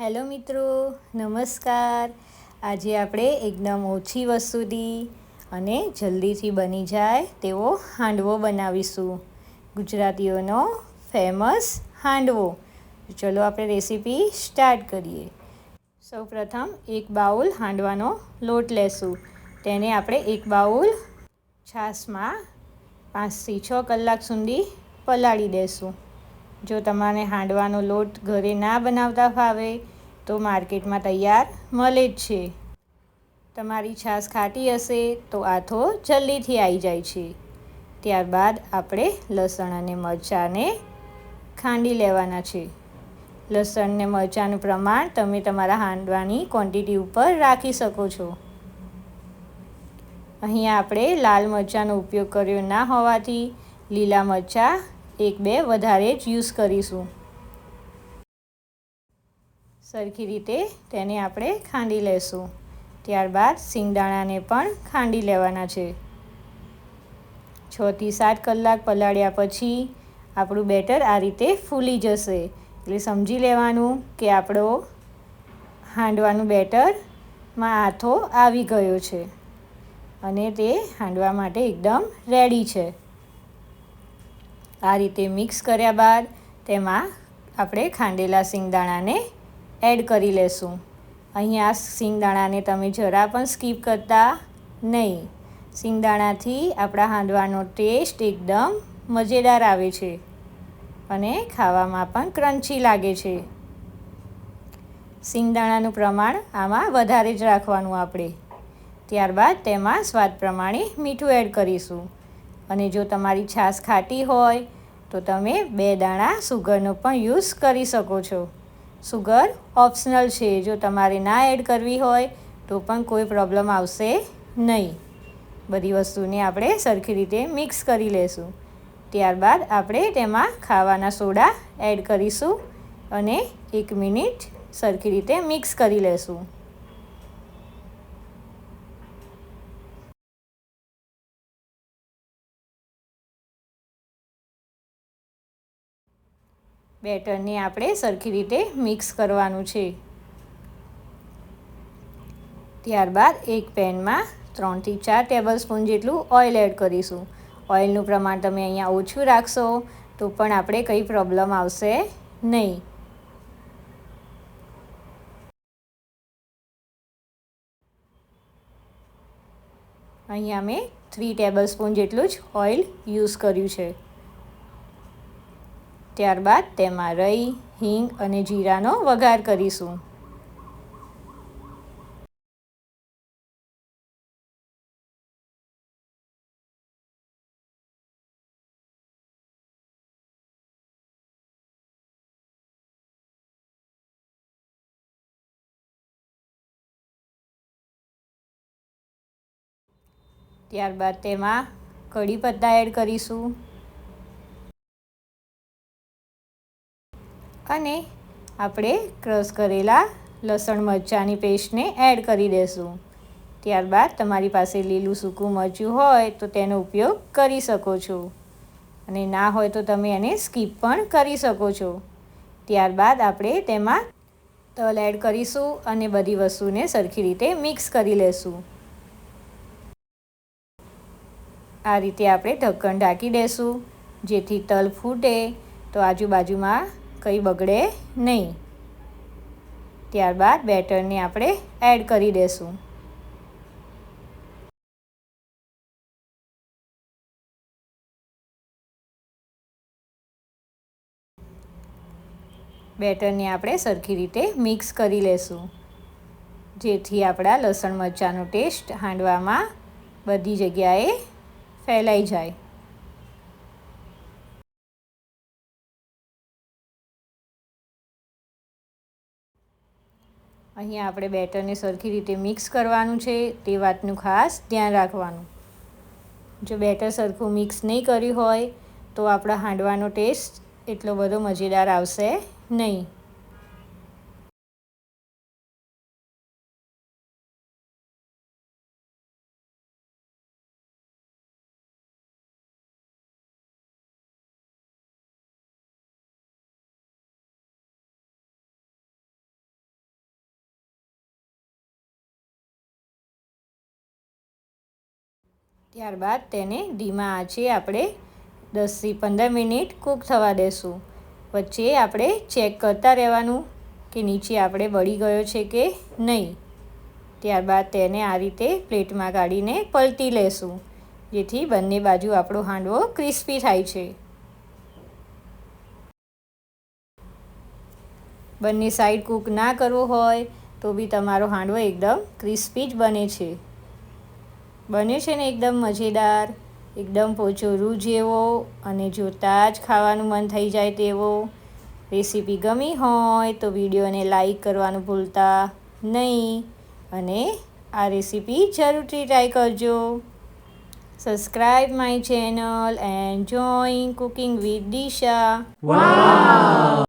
Hello મિત્રો, નમસ્કાર. આજે આપણે એકદમ ઓછી વસ્તુથી અને જલ્દીથી બની જાય તેવો હાંડવો બનાવીશું. ગુજરાતીઓનો ફેમસ હાંડવો. ચલો આપણે રેસીપી સ્ટાર્ટ કરીએ. સૌપ્રથમ એક બાઉલ હાંડવાનો લોટ લેશું. તેને આપણે એક બાઉલ છાશમાં પાંચથી છ કલાક સુધી પલાળી દેશું. જો તમારે હાંડવાનો લોટ ઘરે ના બનાવતા ફાવે, તો માર્કેટમાં તૈયાર મળે જ છે. તમારી છાશ ખાટી હશે, તો આથો જલ્દીથી આવી જાય છે. ત્યારબાદ આપણે લસણ અને મરચાંને ખાંડી લેવાના છે. લસણ ને મરચાંનું પ્રમાણ તમે તમારા હાંડવાની ક્વોન્ટિટી ઉપર રાખી શકો છો. અહીંયા આપણે લાલ મરચાંનો ઉપયોગ કર્યો ના હોવાથી લીલા મરચાં એક બે વધારે જ યુઝ કરીશું. સરખી રીતે તેને આપણે ખાંડી લેશું. ત્યારબાદ સિંગદાણાને પણ ખાંડી લેવાના છે. છથી સાત કલાક પલાળ્યા પછી આપણું બેટર આ રીતે ફૂલી જશે. એટલે સમજી લેવાનું કે આપણો હાંડવાનું બેટરમાં આથો આવી ગયો છે. અને તે હાંડવા માટે એકદમ રેડી છે. આ રીતે મિક્સ કર્યા બાદ તેમાં આપણે ખાંડેલા સિંગદાણાને એડ કરી લેશું. અહીંયા સિંગદાણાને તમે જરા પણ સ્કીપ કરતા નહીં. સિંગદાણાથી આપણા હાંડવાનો ટેસ્ટ એકદમ મજેદાર આવે છે અને ખાવામાં પણ ક્રન્ચી લાગે છે. સિંગદાણાનું પ્રમાણ આમાં વધારે જ રાખવાનું આપણે. ત્યારબાદ તેમાં સ્વાદ પ્રમાણે મીઠું એડ કરીશું. અને જો તમારી છાશ ખાટી હોય, તો તમે બે દાણા સુગરનો પણ યુઝ કરી શકો છો. સુગર ઓપ્શનલ છે. જો તમારે ના એડ કરવી હોય, તો પણ કોઈ પ્રોબ્લેમ આવશે નહીં. બધી વસ્તુને આપણે સરખી રીતે મિક્સ કરી લેશું. ત્યારબાદ આપણે તેમાં ખાવાના સોડા એડ કરીશું અને એક મિનિટ સરખી રીતે મિક્સ કરી લેશું. બેટરને આપણે સરખી રીતે મિક્સ કરવાનું છે. ત્યારબાદ એક પેનમાં ત્રણથી ચાર ટેબલ સ્પૂન જેટલું ઓઇલ એડ કરીશું. ઓઇલનું પ્રમાણ તમે અહીંયા ઓછું રાખશો તો પણ આપણે કંઈ પ્રોબ્લેમ આવશે નહીં. અહીંયા મેં થ્રી ટેબલ સ્પૂન જેટલું જ ઓઇલ યુઝ કર્યું છે. ત્યારબાદ તેમાં રઈ હિંગ અને જીરાનો વઘાર કરીશું. ત્યારબાદ તેમાં કઢી પત્તા એડ કરીશું અને આપણે ક્રશ કરેલા લસણ મરચાંની પેસ્ટને એડ કરી દઈશું ત્યારબાદ તમારી પાસે લીલું સૂકું મરચું હોય તો તેનો ઉપયોગ કરી શકો છો. અને ના હોય તો તમે એને સ્કીપ પણ કરી શકો છો. ત્યારબાદ આપણે તેમાં તલ એડ કરીશું અને બધી વસ્તુને સરખી રીતે મિક્સ કરી લેશું. આ રીતે આપણે ઢક્કણ ઢાંકી દઈશું જેથી તલ ફૂટે તો આજુબાજુમાં કંઈ બગડે નહીં. ત્યારબાદ બેટરને આપણે એડ કરી દેશું. બેટરને આપણે સરખી રીતે મિક્સ કરી લેશું. જેથી આપણા લસણ મરચાંનો ટેસ્ટ હાંડવામાં બધી જગ્યાએ ફેલાઈ જાય. અહીંયા આપણે બેટરને સરખી રીતે મિક્સ કરવાનું છે, તે વાતનું ખાસ ધ્યાન રાખવાનું. જો બેટર સરખું મિક્સ નહીં કર્યું હોય, તો આપણા હાંડવાનો ટેસ્ટ એટલો બધો મજેદાર આવશે નહીં. ત્યારબાદ તેને ધીમા આંચે આપણે દસથી પંદર મિનિટ કૂક થવા દેશું. વચ્ચે આપણે ચેક કરતા રહેવાનું કે નીચે આપણે બળી ગયો છે કે નહીં. ત્યારબાદ તેને આ રીતે પ્લેટમાં કાઢીને પલટી લેશું, જેથી બંને બાજુ આપણો હાંડવો ક્રિસ્પી થાય છે. બંને સાઈડ કૂક ના કરવો હોય તો બી તમારો હાંડવો એકદમ ક્રિસ્પી જ બને છે. બને છે ને એકદમ મજેદાર, એકદમ પોચો રૂ જેવો અને જોતાં જ ખાવાનું મન થઈ જાય તેવો રેસીપી ગમી હોય તો વિડીયોને લાઈક કરવાનું ભૂલતા નહીં અને આ રેસીપી જરૂરથી ટ્રાય કરજો. Subscribe my channel and join cooking with Disha